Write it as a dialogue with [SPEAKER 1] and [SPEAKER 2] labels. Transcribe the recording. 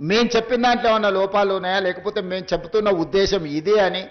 [SPEAKER 1] మేము చెప్పిన దాంట్లో ఏమన్నా లోపాలు ఉన్నాయా? లేకపోతే మేము చెబుతున్న ఉద్దేశం ఇదే అని?